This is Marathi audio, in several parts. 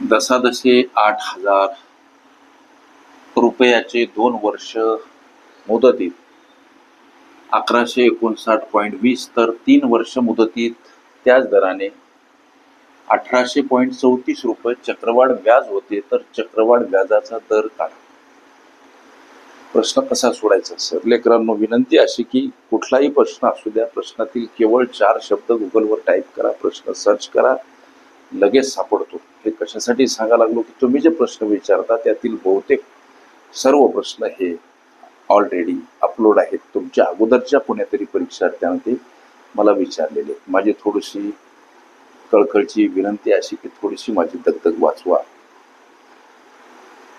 दसादसे आठ हजार रुपयाचे दोन वर्ष मुदतीत. अकराशे एकोणसाठ पॉईंट वीस तर तीन वर्ष मुदतीत त्याच दराने अठराशे पॉईंट चौतीस रुपये चक्रवाढ व्याज होते तर चक्रवाढ व्याजाचा दर काढा. प्रश्न कसा सोडायचा? सर लेकरांनो विनंती अशी की कुठलाही प्रश्न असू द्या प्रश्नातील केवळ चार शब्द गुगलवर टाईप करा प्रश्न सर्च करा लगेच सापडतो. हे कशासाठी सांगा लागलो की तुम्ही जे प्रश्न विचारता त्यातील बहुतेक सर्व प्रश्न हे ऑलरेडी अपलोड आहेत. तुमच्या अगोदरच्या पुण्यातरी ते मला विचारलेले. माझी थोडीशी कळकळची विनंती अशी की थोडीशी माझी दगदग वाचवा.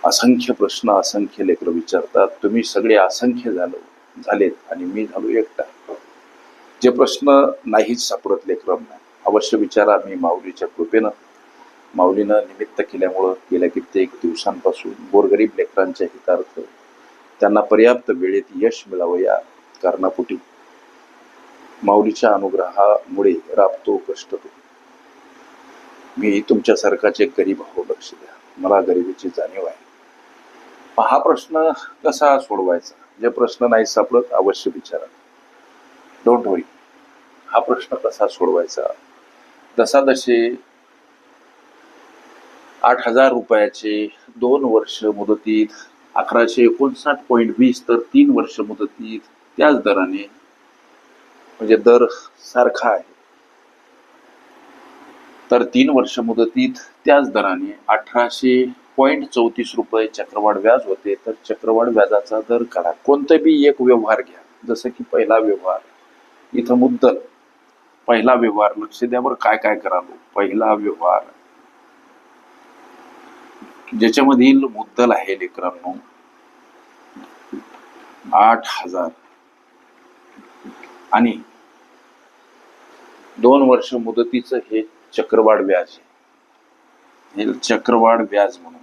असंख्य प्रश्न असंख्य लेकरं विचारतात. तुम्ही सगळे असंख्य झालो झालेत आणि मी झालो एकटा. जे प्रश्न नाहीच सापडत लेकरांना अवश्य विचारा मी माऊलीच्या कृपेनं. माऊलीनं निमित्त केल्यामुळं गेल्या कित्येक दिवसांपासून गोरगरीब लेकरांच्या हितार्थ त्यांना पर्याप्त वेळेत यश मिळावं या कारणापोटी माऊलीच्या अनुग्रहामुळे राबतो कष्टतो. मी तुमच्यासारखाच एक गरीब आहो लक्ष द्या. मला गरिबीची जाणीव आहे. हा प्रश्न कसा सोडवायचा? जे प्रश्न नाही सापडत अवश्य विचारा. डोंट वरी हा प्रश्न कसा सोडवायचा? दसादशे आठ हजार रुपयाचे दोन वर्ष मुदतीत अकराशे एकोणसाठ पॉईंट वीस तर तीन वर्ष मुदतीत त्याच दराने म्हणजे दर सारखा आहे. तर तीन वर्ष मुदतीत त्याच दराने अठराशे पॉईंट चौतीस रुपये चक्रवाढ व्याज होते. तर चक्रवाढ व्याजाचा दर काढा. कोणता बी एक व्यवहार घ्या. जसं की पहिला व्यवहार इथं मुद्दल. पहिला व्यवहार लक्ष द्या बरं काय काय करालो पहिला व्यवहार. ज्याच्यामधील मुद्दल आहे लेकरांनो आठ हजार. आणि दोन वर्ष मुदतीचं हे चक्रवाढ व्याज आहे. हे चक्रवाढ व्याज म्हणून.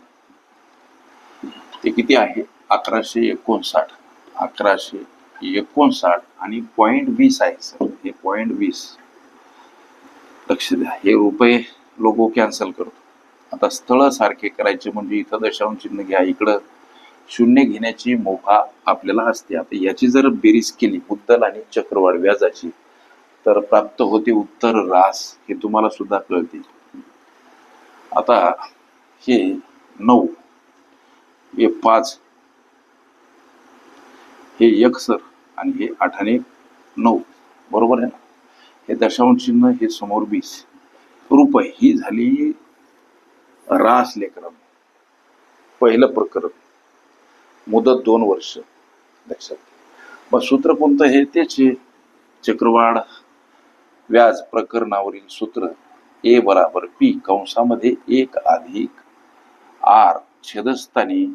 ते किती आहे? अकराशे एकोणसाठ. अकराशे एकोणसाठ आणि पॉइंट वीस आहे सर. हे पॉइंट वीस. लक्ष द्या. हे रुपये लोगो कॅन्सल करतो. आता स्थळ सारखे करायचे म्हणजे इथं दशांश चिन्ह घ्या इकडं शून्य घेण्याची मोफा आपल्याला असते. आता याची जर बेरीज केली मुद्दल आणि चक्रवाढ व्याजाची तर प्राप्त होते उत्तर रास हे तुम्हाला सुद्धा कळते. आता हे नऊ हे पाच हे एक सर आणि हे आठाने नऊ. बरोबर आहे ना? हे दशांश चिन्ह हे समोर बीस रूप ही झाली रास लेखन. पहिलं प्रकरण. मुदत दोन वर्ष. लक्षात मग सूत्र कोणतं? हे तेच चक्रवाढ व्याज प्रकरणावरील सूत्र. ए बराबर पी. कंसामध्ये एक अधिक आर. छेदस्थानी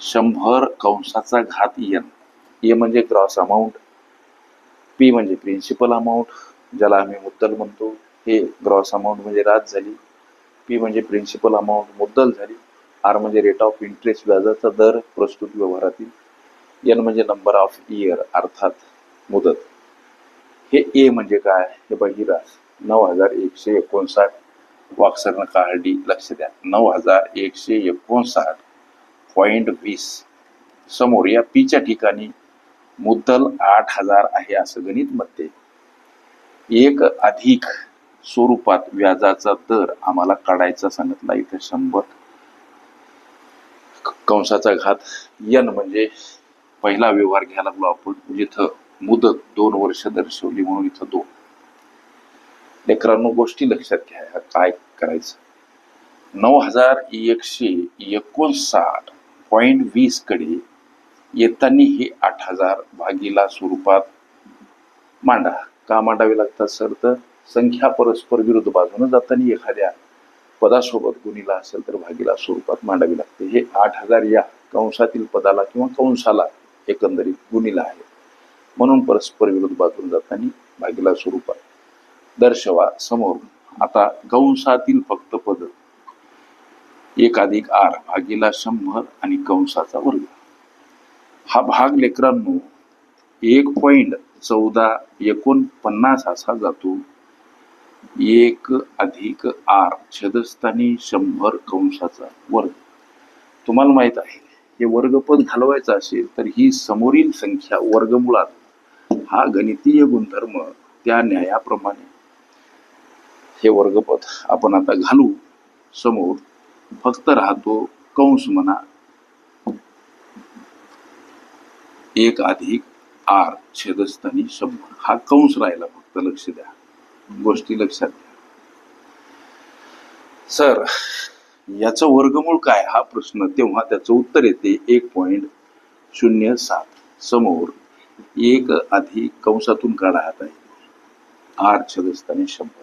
शंभर कंसाचा घात एन. ए म्हणजे क्रॉस अमाऊंट पी म्हणजे प्रिन्सिपल अमाऊंट ज्याला आम्ही मुद्दल म्हणतो हे ग्रॉस अमाऊंट म्हणजे राज झाली. पी म्हणजे प्रिन्सिपल अमाऊंट मुद्दल झाली. आर म्हणजे रेट ऑफ इंटरेस्ट व्याजाचा दर प्रस्तुत व्यवहारातील. एन म्हणजे नंबर ऑफ इयर अर्थात मुदत. हे ए म्हणजे काय हे बहिरास नऊ हजार एकशे एकोणसाठ. वाक्सरनं डी लक्ष द्या. नऊ हजार एकशे एकोणसाठ. पॉईंट वीस. समोर या पीच्या ठिकाणी मुद्दल आठ हजार आहे असं गणित म्हणते. एक अधिक स्वरूपात व्याजाचा दर आम्हाला काढायचा सांगितला इथे शंभर. कंसाचा घात यन म्हणजे पहिला व्यवहार घ्यायला लागलो आपण. जिथं मुदत दोन वर्ष दर्शवली म्हणून इथं दोन. लेकरांनो गोष्टी लक्षात घ्या काय करायचं? नऊ हजार एकशे एकोणसाठ पॉईंट वीसकडे येताना हे आठ हजार भागीला स्वरूपात मांडा. का मांडावे लागतात सर? तर संख्या परस्पर विरुद्ध बाजूने जाताना एखाद्या पदासोबत गुणीला असेल तर भागीला स्वरूपात मांडावी लागते. हे आठ हजार या कंसातील पदाला किंवा कंसाला एकंदरीत गुणीला आहे. म्हणून परस्पर विरुद्ध बाजून जाताना भागीला स्वरूपात दर्शवा समोर आता कंसातील फक्त पद एक अधिक आर भागीला शंभर आणि कंसाचा वर्ग. हा भाग लेकरांनो एक पॉईंट चौदा एकोणपन्नास असा जातो. एक अधिक आर छेदस्थानी शंभर कंसाचा वर्ग. तुम्हाला माहीत आहे हे वर्गपद घालवायचं असेल तर ही समोरील संख्या वर्गमुळात. हा गणितीय गुणधर्म त्या न्यायाप्रमाणे. हे वर्गपद आपण आता घालू. समोर फक्त राहतो कंस म्हणा एक अधिक आर छेदस्थानी शंभर. हा कंस राहिला फक्त लक्ष द्या. गोष्टी लक्षात घ्या. सर याचं वर्गमूळ काय? हा प्रश्न तेव्हा त्याचं उत्तर येते. एक पॉइंट शून्य सात. समोर एक अधिक कंसातून काढा हात आहे. आर छेदस्थानी शंभर.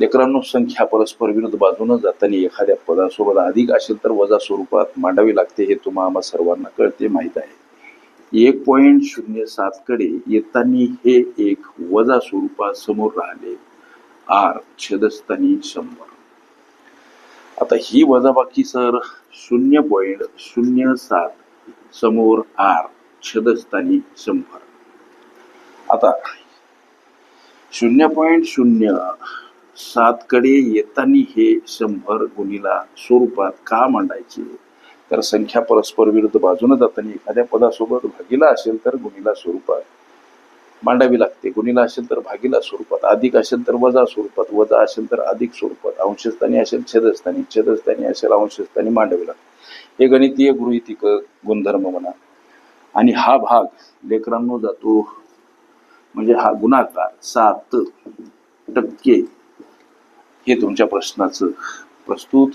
लेकरांनो संख्या परस्पर विरुद्ध बाजूनं जाताना एखाद्या पदासोबत अधिक असेल तर वजा स्वरूपात मांडावी लागते हे तुम्हा आम्हा सर्वांना कळते माहीत आहे. एक पॉईंट शून्य सात कडे येताना हे एक वजा स्वरूपात समोर राहिले. आर छेदस्थानी शंभर. आता ही वजाबाकी सर शून्य पॉईंट शून्य सात समोर आर छेदस्थानी शंभर. आता शून्य पॉईंट शून्य सात कडे येताना हे शंभर गुणीला स्वरूपात का मांडायचे? तर संख्या परस्पर विरुद्ध बाजूने जाताना एखाद्या पदासोबत भागीला असेल तर गुणीला स्वरूपात मांडावी लागते. गुणीला असेल तर भागीला स्वरूपात. अधिक असेल तर वजा स्वरूपात. वजा असेल तर अधिक स्वरूपात. अंशस्थानी असेल छेदस्थानी. छेदस्थानी असेल अंशस्थानी मांडावी लागते. हे गणितीय गृहितिक गुणधर्म म्हणा. आणि हा भाग लेकरांनो जातो. म्हणजे हा गुणाकार सात टक्के हे तुमच्या प्रश्नाचं प्रस्तुत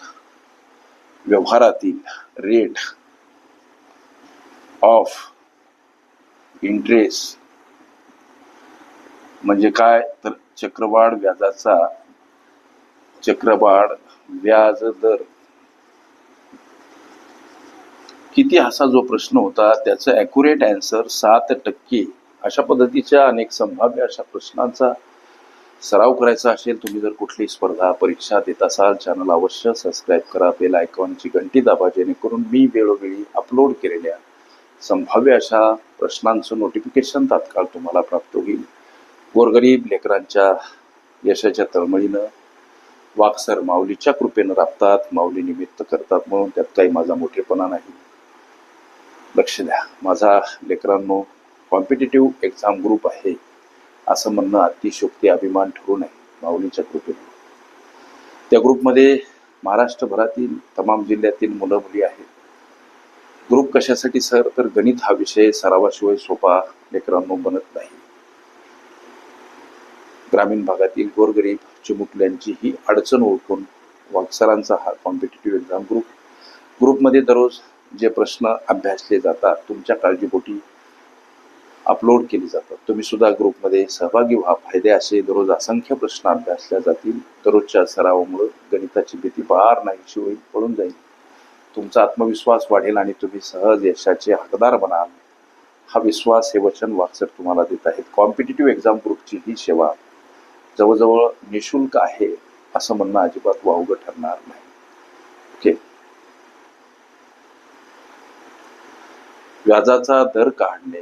व्यवहारातील रेट ऑफ इंटरेस्ट म्हणजे काय? तर चक्रवाढ व्याजाचा चक्रवाढ व्याज दर. किती असा जो प्रश्न होता त्याचं अॅक्युरेट अँसर सात टक्के. अशा पद्धतीच्या अनेक संभाव्य अशा प्रश्नांचा सराव करायचा असेल तुम्ही जर कुठली स्पर्धा परीक्षा देत असाल चॅनल अवश्य सबस्क्राईब करा. बेल आयकॉनची घंटी दाबा जेणेकरून मी वेळोवेळी अपलोड केलेल्या संभाव्य अशा प्रश्नांचं नोटिफिकेशन तात्काळ तुम्हाला प्राप्त होईल. गोरगरीब लेकरांच्या यशाच्या तळमळीनं वाकसर माऊलीच्या कृपेनं राबतात माऊली निमित्त करतात म्हणून त्यात काही माझा मोठेपणा नाही. लक्ष द्या. माझा लेकरांनो कॉम्पिटेटिव्ह एक्झाम ग्रुप आहे. असं म्हणणं अतिशोक्ती अभिमान ठरू नये माऊलीच्या कृपेने. त्या ग्रुपमध्ये महाराष्ट्रभरातील तमाम जिल्ह्यातील मुलं मुली आहेत. ग्रुप कशासाठी सर? तर गणित हा विषय सरावाशिवाय सोपा लेकरांनो बनत नाही. ग्रामीण भागातील गोरगरीब चिमुकल्यांची ही अडचण ओळखून वाक्सरांचा हा कॉम्पिटेटिव्ह एक्झाम ग्रुप ग्रुपमध्ये दररोज जे प्रश्न अभ्यासले जातात तुमच्या काळजीपोटी अपलोड केली जातात. तुम्ही सुद्धा ग्रुपमध्ये सहभागी व्हा. फायदे असे दररोज असंख्य प्रश्न अभ्यासल्या जातील. दररोजच्या सरावामुळे गणिताची भीती पार नाहीशी होईल पळून जाईल. तुमचा आत्मविश्वास वाढेल आणि तुम्ही सहज यशाचे हकदार बनाल. हा विश्वास हे वचन वाक्सर तुम्हाला देत आहेत. कॉम्पिटेटिव्ह एक्झाम ग्रुपची ही सेवा जवळजवळ निशुल्क आहे असं म्हणणं अजिबात वावगं ठरणार नाही. ओके व्याजाचा दर काढणे